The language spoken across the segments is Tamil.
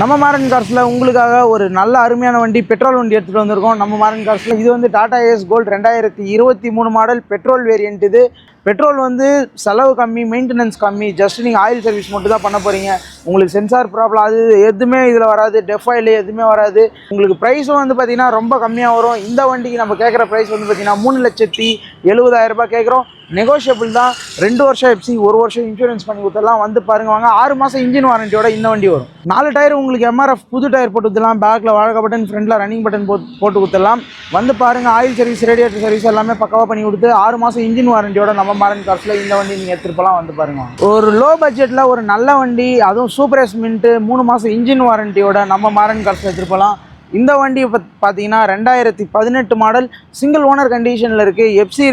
நம்ம மாரன் கார்ஸில் உங்களுக்காக ஒரு நல்ல அருமையான வண்டி பெட்ரோல் வண்டி எடுத்துகிட்டு வந்திருக்கோம். நம்ம மாரன் கார்ஸில் இது வந்து டாடா ஏஸ் கோல்டு ரெண்டாயிரத்தி இருபத்தி மூணு மாடல் பெட்ரோல் வேரியன்ட் இது. பெட்ரோல் வந்து செலவு கம்மி மெயின்டெனன்ஸ் கம்மி ஜஸ்ட் நீங்கள் ஆயில் சர்வீஸ் மட்டும் தான் பண்ண போகிறீங்க உங்களுக்கு சென்சார் ப்ராப்ளம் அது எதுவுமே இதில் வராது. டெஃப் ஆயில் எதுவுமே வராது. உங்களுக்கு ப்ரைஸும் வந்து பார்த்திங்கன்னா ரொம்ப கம்மியாக வரும். இந்த வண்டிக்கு நம்ம கேட்குற ப்ரைஸ் வந்து பார்த்திங்கன்னா மூணு லட்சத்தி எழுபதாயிரரூபா கேட்குறோம் நெகோஷியபிள் தான். ரெண்டு வருஷம் எஃப்சி ஒரு வருஷம் இன்சூரன்ஸ் பண்ணி கொடுத்தலாம் வந்து பாருங்க வாங்க. ஆறு மாதம் இன்ஜின் வாரண்டியோட இந்த வண்டி வரும். நாலு டயர் உங்களுக்கு எம்ஆர்எஃப் புது டயர் போட்டு கொடுத்துலாம் பேக்கில் வாழக பட்டன் ஃப்ரண்டில் ரன்னிங் பட்டன் போட்டு போட்டு கொடுத்துடலாம். வந்து பாருங்க ஆயில் சர்வீஸ் ரேடியேட்டர் சர்வீஸ் எல்லாமே பக்காவாக பண்ணி கொடுத்து ஆறு மாதம் இன்ஜின் வாரண்டியோட நம்ம மாரன் கார்ஸில் இந்த வண்டி நீங்கள் எடுத்துகிட்டு வந்து பாருங்க ஒரு லோ பட்ஜெட்டில் ஒரு நல்ல வண்டி அதுவும் சூப்பர் எஸ்மெண்ட்டு மூணு மாதம் இன்ஜின் வாரண்டியோட நம்ம மாரன் கார்ஸில் எடுத்துகிட்டு போகலாம் இந்த வண்டி இப்போ பார்த்தீங்கன்னா ரெண்டாயிரத்தி பதினெட்டு மாடல் சிங்கிள் ஓனர் கண்டிஷனில் இருக்குது எஃப்சி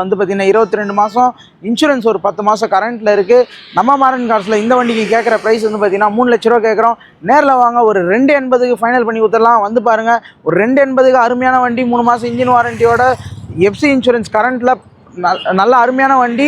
வந்து பார்த்தீங்கன்னா இருபத்தி ரெண்டு மாதம் இன்சூரன்ஸ் ஒரு பத்து மாதம் கரண்ட்டில் இருக்குது நம்ம மாரன் காசில் இந்த வண்டிக்கு கேட்குற ப்ரைஸ் வந்து பார்த்தீங்கன்னா மூணு லட்ச ரூபா கேட்குறோம் நேரில் வாங்க ஒரு ரெண்டு எண்பதுக்கு ஃபைனல் பண்ணி கொடுத்துடலாம். வந்து பாருங்கள் ஒரு ரெண்டு எண்பதுக்கு அருமையான வண்டி மூணு மாதம் இன்ஜின் வாரண்டியோட எஃப்சி இன்சூரன்ஸ் கரண்ட்டில் நல்ல அருமையான வண்டி.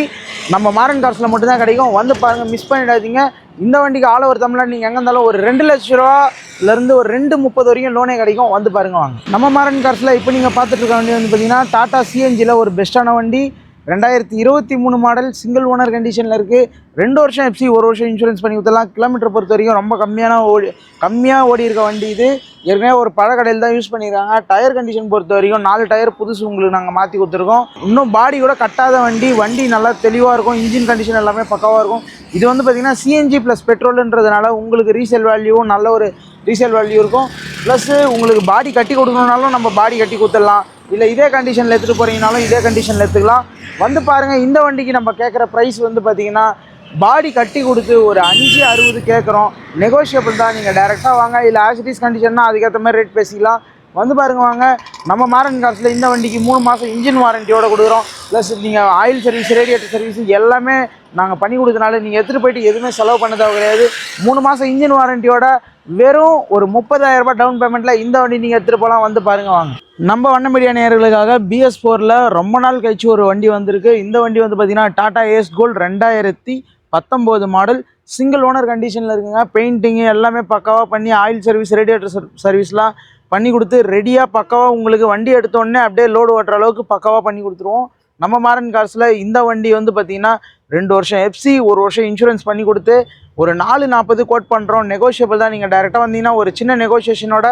நம்ம மாரன் காசில் மட்டும்தான் கிடைக்கும். வந்து பாருங்கள் மிஸ் பண்ணிடாதீங்க. இந்த வண்டிக்கு ஆல் ஓவர் தமிழ்நாடு நீங்கள் எங்கே இருந்தாலும் ஒரு ரெண்டு லட்ச ரூபாலேருந்து ஒரு ரெண்டு முப்பது வரைக்கும் லோனே கிடைக்கும். வந்து பாருங்க வாங்க. நம்ம மாரன் கார்ஸில் இப்போ நீங்கள் பார்த்துட்டு இருக்க வண்டி வந்து பார்த்தீங்கன்னா டாடா சிஎன்ஜியில் ஒரு பெஸ்ட்டான வண்டி. ரெண்டாயிரத்தி இருபத்தி மூணு மாடல் சிங்கிள் ஓனர் கண்டிஷனில் இருக்குது ரெண்டு வருஷம் எஃப்சி ஒரு வருஷம் இன்சூரன்ஸ் பண்ணி ஊற்றலாம் கிலோமீட்டர் பொறுத்த வரைக்கும் ரொம்ப கம்மியான ஓடி கம்மியாக ஓடி இருக்க வண்டி இது. ஏற்கனவே ஒரு பழக்கடையில் தான் யூஸ் பண்ணியிருக்காங்க. டயர் கண்டிஷன் பொறுத்த வரைக்கும் நாலு டயர் புதுசு உங்களுக்கு நாங்கள் மாற்றி கொடுத்துருக்கோம். இன்னும் பாடி கூட கட்டாத வண்டி வண்டி நல்லா தெளிவாக இருக்கும் இன்ஜின் கண்டிஷன் எல்லாமே பக்காவாக இருக்கும். இது வந்து பார்த்திங்கன்னா சிஎன்ஜி ப்ளஸ் பெட்ரோல்ன்றதுனால உங்களுக்கு ரீசேல் வேல்யூவும் நல்ல ஒரு ரீசேல் வேல்யூ இருக்கும். ப்ளஸ்ஸு உங்களுக்கு பாடி கட்டி கொடுக்கணுனாலும் நம்ம பாடி கட்டி கொடுத்துடலாம். இல்லை இதே கண்டிஷனில் எடுத்துகிட்டு போகிறீங்கனாலும் இதே கண்டிஷனில் எடுத்துக்கலாம். வந்து பாருங்கள் இந்த வண்டிக்கு நம்ம கேட்குற ப்ரைஸ் வந்து பார்த்திங்கன்னா பாடி கட்டி கொடுத்து ஒரு அஞ்சு அறுபது கேட்குறோம் நெகோஷியபிள் தான். நீங்கள் டேரெக்டாக வாங்க. இல்லை ஆசிட்டிஸ் கண்டிஷன்னா அதுக்கேற்ற மாதிரி ரேட் பேசிக்கலாம். வந்து பாருங்க வாங்க. நம்ம மாரன் காசில் இந்த வண்டிக்கு மூணு மாதம் இன்ஜின் வாரண்டியோட கொடுக்குறோம். ப்ளஸ் நீங்கள் ஆயில் சர்வீஸ் ரேடியேட்டர் சர்வீஸ் எல்லாமே நாங்கள் பண்ணி கொடுத்தனால நீங்கள் எடுத்துகிட்டு போயிட்டு எதுவுமே செலவு பண்ண தேவை கிடையாது. மூணு மாதம் இன்ஜின் வாரண்டியோட வெறும் ஒரு முப்பதாயிரரூபா டவுன் பேமெண்ட்டில் இந்த வண்டி நீங்கள் எடுத்துகிட்டு போகலாம் வந்து பாருங்க வாங்க. நம்ம வண்ண மீடியா நேர்களுக்காக பிஎஸ் ஃபோரில் ரொம்ப நாள் கழிச்சு ஒரு வண்டி வந்திருக்கு. இந்த வண்டி வந்து பார்த்தீங்கன்னா டாடா ஏஸ் கோல்டு ரெண்டாயிரத்தி பத்தொம்போது மாடல் சிங்கிள் ஓனர் கண்டிஷனில் இருக்குங்க. பெயிண்டிங்கு எல்லாமே பக்காவாக பண்ணி ஆயில் சர்வீஸ் ரேடியேட்டர் சர்வீஸ்லாம் பண்ணி கொடுத்து ரெடியாக பக்காவாக உங்களுக்கு வண்டி எடுத்தோடனே அப்படியே லோடு ஓட்டுற அளவுக்கு பக்காவாக பண்ணி கொடுத்துருவோம். நம்ம மாரன் காசில் இந்த வண்டி வந்து பார்த்திங்கன்னா ரெண்டு வருஷம் எஃப்சி ஒரு வருஷம் இன்சூரன்ஸ் பண்ணி கொடுத்து ஒரு நாலு நாற்பது கோட் பண்ணுறோம் நெகோஷியபிள் தான். நீங்கள் டேரெக்டாக வந்தீங்கன்னா ஒரு சின்ன நெகோஷியேஷனோட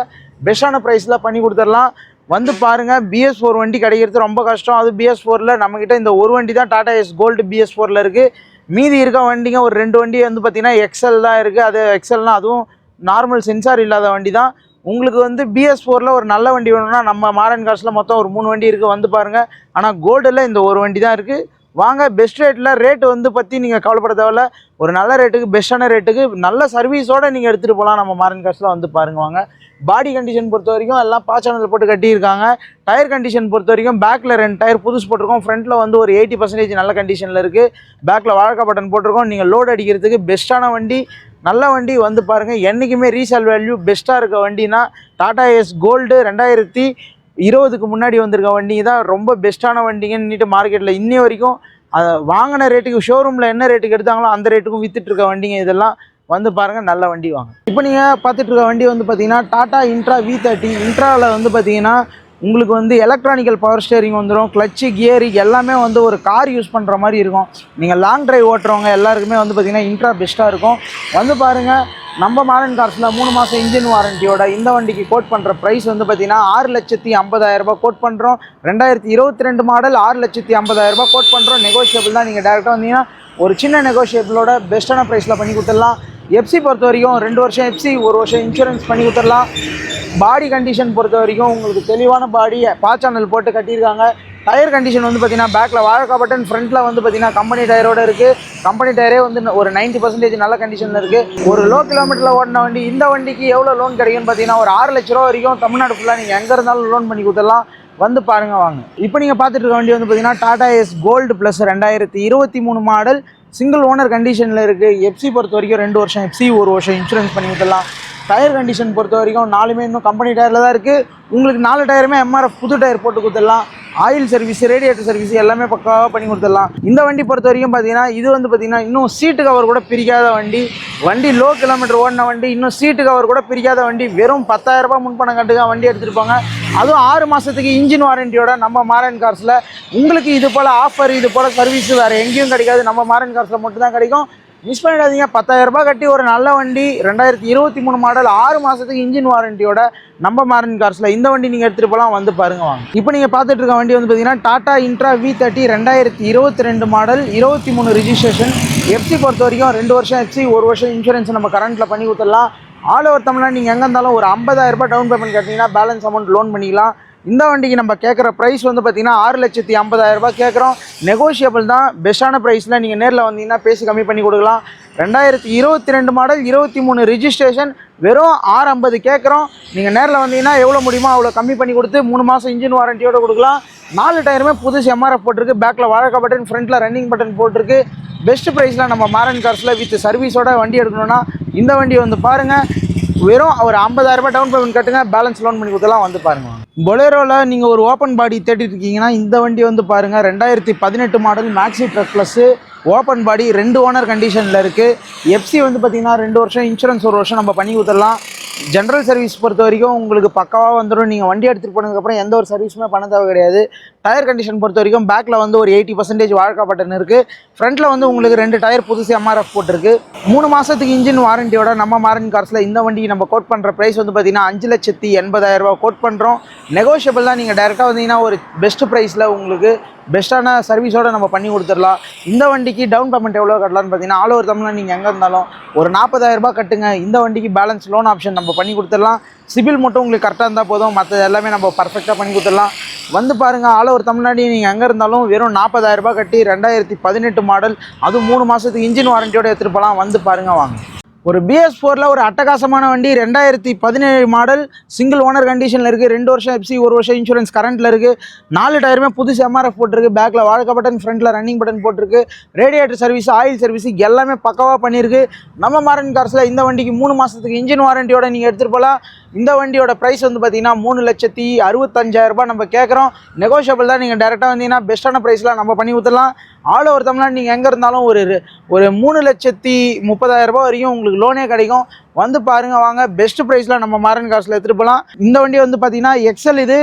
பெஸ்ட்டான ப்ரைஸில் பண்ணி கொடுத்துடலாம். வந்து பாருங்கள் பிஎஸ் ஃபோர் வண்டி கிடைக்கிறது ரொம்ப கஷ்டம். அது பிஎஸ் ஃபோரில் நம்மக்கிட்ட இந்த ஒரு வண்டி தான் டாடா எஸ் கோல்டு பிஎஸ் ஃபோரில் இருக்குது மீதி இருக்க வண்டிங்க ஒரு ரெண்டு வண்டி வந்து பார்த்திங்கன்னா எக்ஸல் தான் இருக்குது அது எக்ஸல்னால் அதுவும் நார்மல் சென்சார் இல்லாத வண்டி தான் உங்களுக்கு வந்து பிஎஸ் ஃபோரில் ஒரு நல்ல வண்டி வேணும்னா நம்ம மாரன் காசில் மொத்தம் ஒரு மூணு வண்டி இருக்குது வந்து பாருங்கள் ஆனால் கோல்டில் இந்த ஒரு வண்டி தான் இருக்குது வாங்க பெஸ்ட் ரேட்டில் ரேட்டு வந்து பற்றி நீங்கள் கவலைப்பட தேவையில்ல. ஒரு நல்ல ரேட்டுக்கு பெஸ்ட்டான ரேட்டுக்கு நல்ல சர்வீஸோடு நீங்கள் எடுத்துகிட்டு போகலாம் நம்ம மாரன் காசில் வந்து பாருங்க வாங்க. பாடி கண்டிஷன் பொறுத்த வரைக்கும் எல்லாம் பாச்சானல் போட்டு கட்டியிருக்காங்க. டயர் கண்டிஷன் பொறுத்த வரைக்கும் பேக்கில் ரெண்டு டயர் புதுசு போட்டிருக்கோம். ஃப்ரண்ட்டில் வந்து ஒரு எயிட்டி பர்சன்டேஜ் நல்ல கண்டிஷனில் இருக்குது பேக்கில் வாழக்கா பட்டன் போட்டிருக்கோம். நீங்கள் லோடு அடிக்கிறதுக்கு பெஸ்ட்டான வண்டி நல்ல வண்டி வந்து பாருங்கள் என்றைக்குமே ரீசேல் வேல்யூ பெஸ்ட்டாக இருக்க வண்டினா டாடா எஸ் கோல்டு ரெண்டாயிரத்தி இருபதுக்கு முன்னாடி வந்திருக்க வண்டிங்க தான் ரொம்ப பெஸ்ட்டான வண்டிங்கன்னுட்டு மார்க்கெட்டில் இன்னி வரைக்கும் அதை வாங்கின ரேட்டுக்கு ஷோரூமில் என்ன ரேட்டுக்கு எடுத்தாங்களோ அந்த ரேட்டுக்கும் விற்றுட்ருக்க வண்டிங்க இதெல்லாம். வந்து பாருங்கள் நல்ல வண்டி வாங்க. இப்போ நீங்கள் பார்த்துட்ருக்க வண்டி வந்து பார்த்தீங்கன்னா டாடா இன்ட்ரா வி தேர்ட்டி இன்ட்ராவில் வந்து பார்த்தீங்கன்னா உங்களுக்கு வந்து எலக்ட்ரானிக்கல் பவர் ஸ்டேரிங் வந்துடும் கிளச்சு கியர் எல்லாமே வந்து ஒரு கார் யூஸ் பண்ணுற மாதிரி இருக்கும். நீங்கள் லாங் ட்ரைவ் ஓட்டுறவங்க எல்லாருக்குமே வந்து பார்த்திங்கன்னா இன்ட்ரா பெஸ்ட்டாக இருக்கும். வந்து பாருங்கள் நம்ம மாடர்ன் கார்ஸில் மூணு மாதம் இன்ஜின் வாரண்டியோட இந்த வண்டிக்கு கோட் பண்ணுற ப்ரைஸ் வந்து பார்த்தீங்கன்னா ஆறு லட்சத்தி ஐம்பதாயிரரூபா கோட் பண்ணுறோம் ரெண்டாயிரத்தி இருபத்தி ரெண்டு மாடல் ஆறு லட்சத்தி ஐம்பதாயிரரூபா கோட் பண்ணுறோம் நெகோஷியபிள் தான். நீங்கள் டேரெக்டாக வந்தீங்கன்னா ஒரு சின்ன நெகோஷியபிளோட பெஸ்ட்டான ப்ரைஸில் பண்ணி கொடுத்துடலாம். எஃப்சி பொறுத்த வரைக்கும் ரெண்டு வருஷம் எஃப்சி ஒரு வருஷம் இன்சூரன்ஸ் பண்ணி கொடுத்துடலாம். பாடி கண்டிஷன் பொறுத்த வரைக்கும் உங்களுக்கு தெளிவான பாடி பாச்சானல் போட்டு கட்டியிருக்காங்க. டயர் கண்டிஷன் வந்து பார்த்தீங்கன்னா பேக்கில் வாழக்கா பட்டன் ஃப்ரண்ட்டில் வந்து பார்த்தீங்கன்னா கம்பெனி டயரோட இருக்குது கம்பெனி டயரே வந்து ஒரு 90% பர்சன்டேஜ் நல்ல கண்டிஷனில் இருக்குது ஒரு லோ கிலோமீட்டரில் ஓடின வண்டி இந்த வண்டிக்கு எவ்வளோ லோன் கிடைக்கும்னு பார்த்தீங்கன்னா ஒரு ஆறு லட்ச ரூபா வரைக்கும் தமிழ்நாடு ஃபுல்லாக நீங்கள் எங்கே இருந்தாலும் லோன் பண்ணி கொடுத்துடலாம். வந்து பாருங்க வாங்க. இப்போ நீங்கள் பார்த்துட்டு இருக்க வண்டி வந்து பார்த்தீங்கன்னா டாடா எஸ் கோல்டு ப்ளஸ் ரெண்டாயிரத்தி இருபத்தி மூணு மாடல் சிங்கிள் ஓனர் கண்டிஷனில் இருக்குது எஃப்சி பொறுத்த வரைக்கும் ரெண்டு வருஷம் எஃப்சி ஒரு வருஷம் இன்சூரன்ஸ் பண்ணி கொடுத்துடலாம். டயர் கண்டிஷன் பொறுத்த வரைக்கும் நாலுமே இன்னும் கம்பெனி டயரில் தான் இருக்குது உங்களுக்கு நாலு டயருமே எம்ஆர்எஃப் புது டயர் போட்டு கொடுத்துடலாம். ஆயில் சர்வீஸ் ரேடியேட்டர் சர்வீஸ் எல்லாமே பக்காவாக பண்ணி கொடுத்துடலாம். இந்த வண்டி பொறுத்த வரைக்கும் பார்த்தீங்கன்னா இது வந்து பார்த்தீங்கன்னா இன்னும் சீட்டு கவர் கூட பிரிக்காத வண்டி. வண்டி லோ கிலோமீட்டர் ஓடின வண்டி இன்னும் சீட்டு கவர் கூட பிரிக்காத வண்டி. வெறும் பத்தாயிரரூபா முன்பணம் கட்டுக்க வண்டி எடுத்துகிட்டு போங்க அதுவும் ஆறு மாதத்துக்கு இன்ஜின் வாரண்டியோட நம்ம மாரன் கார்ஸில் உங்களுக்கு இது போல் ஆஃபர் இது போல் சர்வீஸ் வேறு எங்கேயும் கிடைக்காது. நம்ம மாரன் கார்ஸில் மட்டும்தான் கிடைக்கும். மிஸ் பண்ணிடாதீங்க. 10000 ரூபாய் கட்டி ஒரு நல்ல வண்டி ரெண்டாயிரத்தி இருபத்தி மூணு மாடல் ஆறு மாதத்துக்கு இன்ஜின் வாரண்டியோட நம்ம மாரன் கார்ஸில் இந்த வண்டி நீங்கள் எடுத்துகிட்டு போகலாம் வந்து பாருங்க வாங்க. இப்போ நீங்கள் பார்த்துட்டு இருக்க வண்டி வந்து பார்த்தீங்கன்னா டாடா இன்ட்ரா வி தேர்ட்டி ரெண்டாயிரத்தி இருபத்தி ரெண்டு மாடல் இருபத்தி மூணு ரிஜிஸ்ட்ரேஷன் எஃப்சி பொறுத்த வரைக்கும் ரெண்டு வருஷம் எஃப்சி ஒரு வருஷம் இன்சூரன்ஸ் நம்ம கரண்ட்டில் பண்ணி கொடுத்துடலாம். ஆல் ஓவர் தமிழ்நாடு நீங்கள் எங்கே இருந்தாலும் ஒரு ஐம்பதாயிரரூபா டவுன் பேமெண்ட் கட்டிங்கன்னா பேலன்ஸ் அமௌண்ட் லோன் பண்ணிக்கலாம். இந்த வண்டிக்கு நம்ம கேட்குற ப்ரைஸ் வந்து பார்த்தீங்கன்னா ஆறு லட்சத்தி ஐம்பதாயிரரூபா கேட்குறோம். நெகோஷியபிள் தான். பெஸ்ட்டான ப்ரைஸில் நீங்கள் நேரில் வந்தீங்கன்னா பேசி கம்மி பண்ணி கொடுக்கலாம். ரெண்டாயிரத்தி இருபத்தி ரெண்டு மாடல் இருபத்தி மூணு ரிஜிஸ்ட்ரேஷன் வெறும் ஆறு ஐம்பது கேட்குறோம். நீங்கள் நேரில் வந்தீங்கன்னா எவ்வளோ முடியுமோ அவ்வளோ கம்மி பண்ணி கொடுத்து மூணு மாதம் இன்ஜின் வாரண்டியோடு கொடுக்கலாம். நாலு டயருமே புதுசு எம்ஆர்எஃப் போட்டிருக்கு. பேக்கில் வாழக்கா பட்டன் ஃப்ரண்ட்டில் ரன்னிங் பட்டன் போட்டிருக்கு. பெஸ்ட் ப்ரைஸில் நம்ம மாரன் கார்ஸில் வித் சர்வீஸோட வண்டி எடுக்கணும்னா இந்த வண்டி வந்து பாருங்கள் வெறும் ஒரு ஐம்பதாயிரரூபா டவுன் பேமெண்ட் கட்டுங்க. பேலன்ஸ் லோன் பண்ணி கொடுத்தலாம் வந்து பாருங்க. பொலேரோவில் நீங்கள் ஒரு ஓப்பன் பாடி தேடிட்டு இருக்கீங்கன்னா இந்த வண்டி வந்து பாருங்கள் ரெண்டாயிரத்தி பதினெட்டு model maxi truck plus open body ரெண்டு ஓனர் கண்டிஷனில் இருக்குது எஃப்சி வந்து பார்த்திங்கன்னா ரெண்டு வருஷம் இன்சூரன்ஸ் ஒரு வருஷம் நம்ம பண்ணி கொடுத்துடலாம். ஜென்ரல் சர்வீஸ் பொறுத்த வரைக்கும் உங்களுக்கு பக்காவாக வந்துடும் நீங்கள் வண்டி எடுத்துகிட்டு போனதுக்கப்புறம் எந்த ஒரு சர்வீஸுமே பண்ண தேவை கிடையாது. டயர் கண்டிஷன் பொறுத்த வரைக்கும் பேக்கில் வந்து ஒரு எயிட்டி பர்சன்டேஜ் வாழ்க்கை பட்டன் இருக்குது ஃப்ரண்ட்டில் வந்து உங்களுக்கு ரெண்டு டயர் புதுசு எம்ஆர்எஃப் போட்டிருக்கு. மூணு மாதத்துக்கு இன்ஜின் வாரண்டியோட நம்ம மாரன் கார்ஸில் இந்த வண்டிக்கு நம்ம கோட் பண்ணுற ப்ரைஸ் வந்து பார்த்தீங்கன்னா அஞ்சு லட்சத்தி எண்பதாயிரம் கோட் பண்ணுறோம் நெகோஷியபிள் தான். நீங்கள் டேரெக்டாக வந்தீங்கன்னா ஒரு பெஸ்ட் ப்ரைஸில் உங்களுக்கு பெஸ்ட்டான சர்வீஸோடு நம்ம பண்ணி கொடுத்துடலாம். இந்த வண்டிக்கு டவுன் பேமெண்ட் எவ்வளோ கட்டலாம்னு பார்த்தீங்கன்னா ஆல் ஓவர் தமிழ்நாடு நீங்கள் எங்கே இருந்தாலும் ஒரு நாற்பதாயிரரூபா கட்டுங்க. இந்த வண்டிக்கு பேலன்ஸ் லோன் ஆப்ஷன் நம்ம பண்ணி கொடுத்துடலாம். சிபில் மட்டும் உங்களுக்கு கரெக்டாக இருந்தால் போதும். மற்ற எல்லாமே நம்ம பர்ஃபெக்டாக பண்ணி கொடுத்துடலாம். வந்து பாருங்கள் ஆல் ஓவர் தமிழ்நாடு நீங்கள் எங்கே இருந்தாலும் வெறும் நாற்பதாயிரரூபா கட்டி ரெண்டாயிரத்தி பதினெட்டு மாடல் அதுவும் மூணு மாதத்துக்கு இன்ஜின் வாரண்டியோடு எடுத்துகிட்டு போகலாம் வந்து பாருங்கள் வாங்க. ஒரு பிஎஸ் ஃபோரில் ஒரு அட்டகாசமான வண்டி ரெண்டாயிரத்தி பதினேழு மாடல் சிங்கிள் ஓனர் கண்டிஷனில் இருக்குது ரெண்டு வருஷம் எஃப்சி ஒரு வருஷம் இன்சூரன்ஸ் கரண்ட்டில் இருக்குது நாலு டயருமே புதுசு எம்ஆர்எஃப் போட்டிருக்கு பேக்கில் வாழ்க்கை பட்டன் ஃப்ரண்ட்டில் ரன்னிங் பட்டன் போட்டிருக்கு. ரேடியேட்டர் சர்வீஸ் ஆயில் சர்வீஸ் எல்லாமே பக்கவாக பண்ணியிருக்கு. நம்ம மாரன் கார்ஸில் இந்த வண்டிக்கு மூணு மாதத்துக்கு இன்ஜின் வாரண்டியோட நீங்கள் எடுத்துகிட்டு போகலாம் இந்த வண்டியோட ப்ரைஸ் வந்து பார்த்தீங்கன்னா மூணு லட்சத்தி அறுபத்தஞ்சாயிரரூபா நம்ம கேட்குறோம் நெகோஷியபிள் தான். நீங்கள் டேரெக்டாக வந்தீங்கன்னா பெஸ்ட்டான ப்ரைஸ்லாம் நம்ம பண்ணி ஊற்றலாம் ஆல் ஓவர் தமிழ்நாடு நீங்கள் எங்கே இருந்தாலும் ஒரு ஒரு மூணு லட்சத்தி முப்பதாயிரரூபா வரையும் வரைக்கும் உங்களுக்கு லோனே கிடைக்கும். வந்து பாருங்க வாங்க பெஸ்ட் ப்ரைஸில் நம்ம மாரன் காசில் எடுத்துகிட்டு போகலாம் இந்த வண்டி வந்து பார்த்தீங்கன்னா எக்ஸல் இது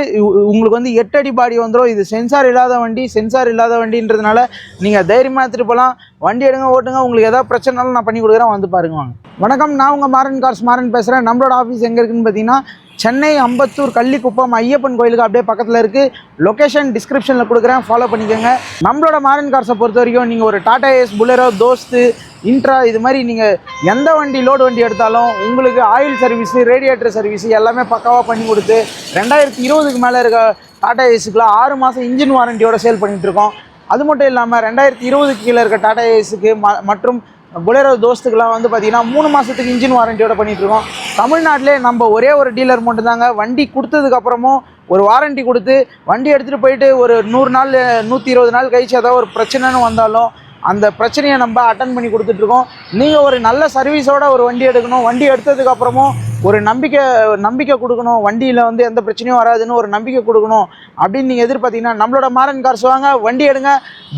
உங்களுக்கு வந்து எட்டு அடி பாடி வந்துடும் இது சென்சார் இல்லாத வண்டி சென்சார் இல்லாத வண்டின்றதுனால நீங்கள் தைரியமாக எடுத்துகிட்டு போகலாம் வண்டி எடுங்க ஓட்டுங்க. உங்களுக்கு ஏதாவது பிரச்சனைனாலும் நான் பண்ணி கொடுக்குறேன். வந்து பாருங்க வாங்க. வணக்கம் நான் உங்கள் மாரன் கார்ஸ் மாரன் பேசுகிறேன் நம்மளோட ஆஃபீஸ் எங்கே இருக்குன்னு பார்த்தீங்கன்னா சென்னை அம்பத்தூர் கள்ளிக்குப்பம் ஐயப்பன் கோயிலுக்கு அப்படியே பக்கத்தில் இருக்குது லொக்கேஷன் டிஸ்கிரிப்ஷனில் கொடுக்குறேன். ஃபாலோ பண்ணிக்கோங்க. நம்மளோட மாரன் கார்ஸை பொறுத்த வரைக்கும் நீங்கள் ஒரு Tata Ace Bolero Dost Intra இது மாதிரி நீங்கள் எந்த வண்டி லோடு வண்டி எடுத்தாலும் உங்களுக்கு ஆயில் சர்வீஸு ரேடியேட்டர் சர்வீஸு எல்லாமே பக்காவாக பண்ணி கொடுத்து ரெண்டாயிரத்தி இருபதுக்கு மேலே இருக்க டாடா ஏஸுக்குலாம் ஆறு மாதம் இன்ஜின் வாரண்டியோட சேல் பண்ணிகிட்ருக்கோம் அது மட்டும் இல்லாமல் ரெண்டாயிரத்தி இருபதுக்கு கீழே இருக்க டாடா ஏஸுக்கு ம மற்றும் புலேரோ தோஸ்துக்கெலாம் வந்து பார்த்தீங்கன்னா மூணு மாதத்துக்கு இன்ஜின் வாரண்டியோட பண்ணிகிட்டு இருக்கோம். தமிழ்நாட்டிலே நம்ம ஒரே ஒரு டீலர் மட்டும்தாங்க. வண்டி கொடுத்ததுக்கப்புறமும் ஒரு வாரண்டி கொடுத்து வண்டி எடுத்துகிட்டு போயிட்டு ஒரு நூறு நாள் நூற்றி இருபது நாள் கழிச்சு ஏதாவது ஒரு பிரச்சனைன்னு வந்தாலும் அந்த பிரச்சனையை நம்ம அட்டன் பண்ணி கொடுத்துட்ருக்கோம். நீங்கள் ஒரு நல்ல சர்வீஸோட ஒரு வண்டி எடுக்கணும். வண்டி எடுத்ததுக்கப்புறமும் ஒரு நம்பிக்கை நம்பிக்கை கொடுக்கணும். வண்டியில் வந்து எந்த பிரச்சனையும் வராதுன்னு ஒரு நம்பிக்கை கொடுக்கணும். அப்படின்னு நீங்கள் எதிர்பார்த்தீங்கன்னா நம்மளோட மாரன் கார்ஸ் வாங்க வண்டி எடுங்க.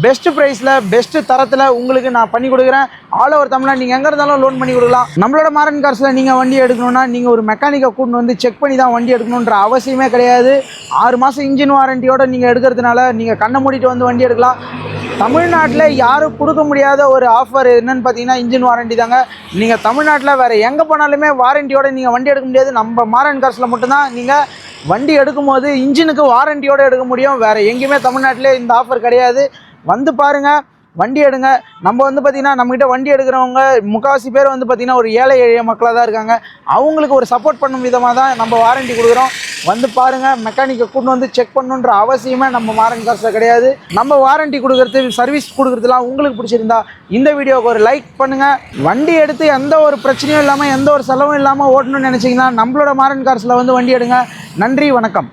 பெஸ்ட் ப்ரைஸில் பெஸ்ட்டு தரத்தில் உங்களுக்கு நான் பண்ணி கொடுக்குறேன். ஆல் ஓவர் தமிழ்நாடு நீங்கள் எங்கே இருந்தாலும் லோன் பண்ணி கொடுக்கலாம். நம்மளோட மாரன் கார்ஸில் நீங்கள் வண்டி எடுக்கணும்னா நீங்கள் ஒரு மெக்கானிக்கை கூட்டின்னு வந்து செக் பண்ணி தான் வண்டி எடுக்கணுன்ற அவசியமே கிடையாது. ஆறு மாதம் இன்ஜின் வாரண்டியோட நீங்கள் எடுக்கிறதுனால நீங்கள் கண்ணை மூடிட்டு வந்து வண்டி எடுக்கலாம். தமிழ்நாட்டில் யாரும் கொடுக்க முடியாத ஒரு ஆஃபர் என்னன்னு பார்த்தீங்கன்னா இன்ஜின் வாரண்டி தாங்க. நீங்கள் தமிழ்நாட்டில் வேறு எங்கே போனாலுமே வாரண்டியோடு நீங்கள் வண்டி எடுக்க முடியாது. நம்ம மாரன் காசில் மட்டும்தான் நீங்கள் வண்டி எடுக்கும்போது இன்ஜினுக்கு வாரண்டியோட எடுக்க முடியும். வேறு எங்கேயுமே தமிழ்நாட்டிலே இந்த ஆஃபர் கிடையாது. வந்து பாருங்கள் வண்டி எடுங்க. நம்ம வந்து பார்த்திங்கன்னா நம்மக்கிட்ட வண்டி எடுக்கிறவங்க முக்கால்வாசி பேர் வந்து பார்த்திங்கன்னா ஒரு ஏழை எளிய மக்களாக தான் இருக்காங்க. அவங்களுக்கு ஒரு சப்போர்ட் பண்ணும் விதமாக தான் நம்ம வாரண்டி கொடுக்குறோம். வந்து பாருங்கள் மெக்கானிக்கை கூட்டு வந்து செக் பண்ணணுன்ற அவசியமே நம்ம மாறன் காசில் கிடையாது. நம்ம வாரண்டி கொடுக்குறது சர்வீஸ் கொடுக்குறதுலாம் உங்களுக்கு பிடிச்சிருந்தா இந்த வீடியோவுக்கு ஒரு லைக் பண்ணுங்கள் வண்டி எடுத்து எந்த ஒரு பிரச்சனையும் இல்லாமல் எந்த ஒரு செலவும் இல்லாமல் ஓட்டணும்னு நினச்சிங்கன்னா நம்மளோட மாரன் கார்ஸில் வந்து வண்டி எடுங்க. நன்றி வணக்கம்.